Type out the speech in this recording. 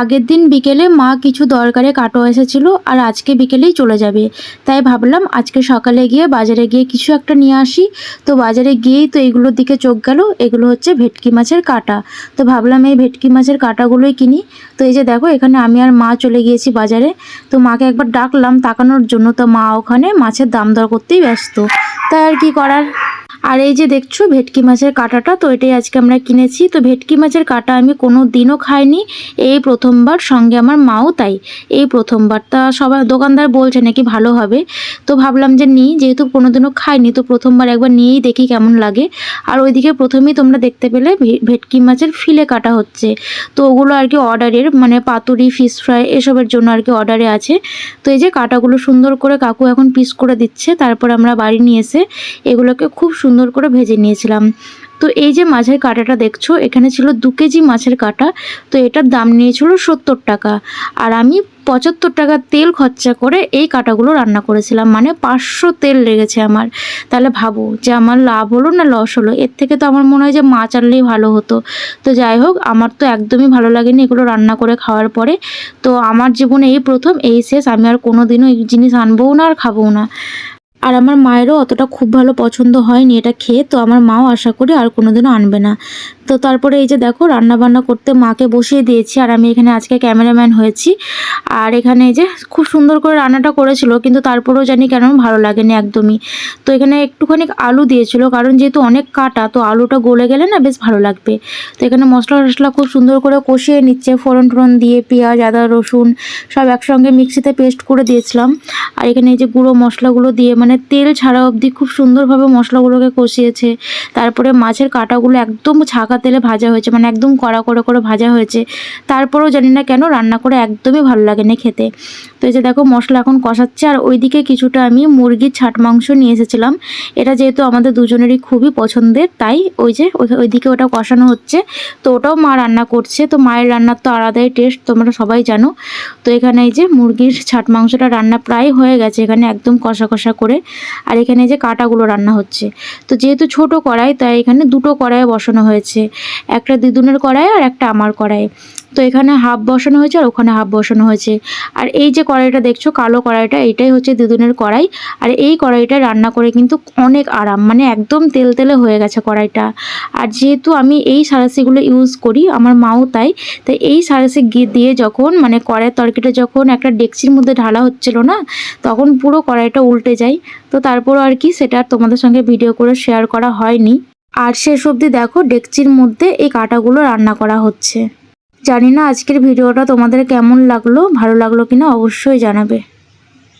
আগের দিন বিকেলে মা কিছু দরকারে কাটো এসেছিল আর আজকে বিকেলেই চলে যাবে। তাই ভাবলাম আজকে সকালে গিয়ে বাজারে গিয়ে কিছু একটা নিয়ে আসি। তো বাজারে গিয়েই তো এগুলোর দিকে চোখ গেল, এগুলো হচ্ছে ভেটকি মাছের কাটা। তো ভাবলাম এই ভেটকি মাছের কাটাগুলোই কিনি। তো এই যে দেখো, এখানে আমি আর মা চলে গিয়েছি বাজারে। তো মাকে একবার ডাকলাম তাকানোর জন্য। তো মা ওখানে মাছের দাম দর করতেই ব্যস্ত। তাই আর কি করার? আর এই যে দেখছ, ভেটকি মাছের কাঁটাটা, তো এটাই আজকে আমরা কিনেছি। তো ভেটকি মাছের কাঁটা আমি কোনো দিনও খাইনি। এই প্রথমবার, সঙ্গে আমার মাও তাই। এই প্রথমবার তা সবাই, দোকানদার বলছে নাকি ভালো হবে। তো ভাবলাম যে নিই, যেহেতু কোনোদিনও খাইনি, তো প্রথমবার একবার নিয়েই দেখি কেমন লাগে। আর ওইদিকে প্রথমেই তোমরা দেখতে পেলে ভেটকি মাছের ফিলে কাটা হচ্ছে। তো ওগুলো আর কি অর্ডারের মানে পাতুরি ফিশ ফ্রাই এসবের জন্য আর কি অর্ডারে আছে। তো এই যে কাটাগুলো সুন্দর করে কাকু এখন পিস করে দিচ্ছে। তারপর আমরা বাড়ি নিয়ে এসে এগুলোকে খুব সুন্দর করে ভেজে নিয়েছিলাম। তো এই যে মাছের কাঁটাটা দেখছ, এখানে ছিল দু কেজি মাছের কাঁটা, তো এটার দাম নিয়েছিল সত্তর টাকা। আর আমি পঁচাত্তর টাকা তেল খরচা করে এই কাঁটাগুলো রান্না করেছিলাম মানে পাঁচশো তেল লেগেছে আমার। তাহলে ভাবো যে আমার লাভ হলো না লস হলো? এর থেকে তো আমার মনে হয় যে মাছ আনলেই ভালো হতো। তো যাই হোক, আমার তো একদমই ভালো লাগেনি এগুলো রান্না করে খাওয়ার পরে। তো আমার জীবনে এই প্রথম, এই শেষ, আমি আর কোনো দিনও এই জিনিস আনবও না আর খাবও না। আর আমার মায়েরও অতটা খুব ভালো পছন্দ হয়নি এটা খেয়ে, তো আমার মাও আশা করি আর কোনোদিনও আনবে না। তো তারপরে এই যে দেখো রান্না বান্না করতে মাকে বসিয়ে দিয়েছি আর আমি এখানে আজকে ক্যামেরাম্যান হয়েছি। আর এখানে এই যে খুব সুন্দর করে রান্নাটা করেছিল, কিন্তু তারপরেও জানি কেন ভালো লাগেনি একদমই। তো এখানে একটুখানি আলু দিয়েছিল, কারণ যেহেতু অনেক কাটা, তো আলুটা গলে গেলে না বেশ ভালো লাগবে। তো এখানে মশলা টশলা খুব সুন্দর করে কষিয়ে নিচ্ছে, ফোড়ন টোড়ন দিয়ে, পেঁয়াজ, আদা, রসুন সব একসঙ্গে মিক্সিতে পেস্ট করে দিয়েছিলাম। আর এখানে এই যে গুঁড়ো মশলাগুলো দিয়ে মানে তেল ছাড়া অবধি খুব সুন্দরভাবে মশলাগুলোকে কষিয়েছে। তারপরে মাছের কাঁটাগুলো একদম ছাকা তেলে ভাজা হয়েছে মানে একদম কড়া করে করে ভাজা হয়েছে। তারপরেও জানি না কেন রান্না করে একদমই ভালো লাগে না খেতে। তো এই যে দেখো মশলা এখন কষাচ্ছে, আর ওইদিকে কিছুটা আমি মুরগির ছাট মাংস নিয়ে এসেছিলাম। এটা যেহেতু আমাদের দুজনেরই খুবই পছন্দের, তাই ওই যে ওই- ওইদিকে ওটা কষানো হচ্ছে। তো ওটাও মা রান্না করছে, তো মায়ের রান্নার তো আলাদাই টেস্ট, তোমরা সবাই জানো। তো এখানে এই যে মুরগির ছাট মাংসটা রান্না প্রায় হয়ে গেছে, এখানে একদম কষা কষা করে। আর এখানে যে কাটাগুলো রান্না হচ্ছে। তো যেহেতু ছোট কড়াই, তাই এখানে দুটো কড়াইয়ে বসানো হয়েছে। একটা দিদুনের কড়াই আর একটা আমার কড়াই। তো এখানে হাফ বসানো হয়েছে আর ওখানে হাফ বসানো হয়েছে। আর এই যে কড়াইটা দেখছ, কালো কড়াইটা, এটাই হচ্ছে দুদিনের কড়াই। আর এই কড়াইটা রান্না করে কিন্তু অনেক আরাম মানে একদম তেল তেলে হয়ে গেছে কড়াইটা। আর যেহেতু আমি এই সারাসিগুলো ইউজ করি, আমার মাও তাই তাই এই সারাসি দিয়ে যখন মানে কড়াইয়ের তরকারিটা যখন একটা ডেকচির মধ্যে ঢালা হচ্ছিল না, তখন পুরো কড়াইটা উল্টে যায়। তো তারপর আর কি, সেটা তোমাদের সঙ্গে ভিডিও করে শেয়ার করা হয়নি। আর শেষ অবধি দেখো, ডেকচির মধ্যে এই কাটাগুলো রান্না করা হচ্ছে। জানি না আজকের ভিডিওটা তোমাদের কেমন লাগল ভালো লাগল কিনা অবশ্যই জানাবে।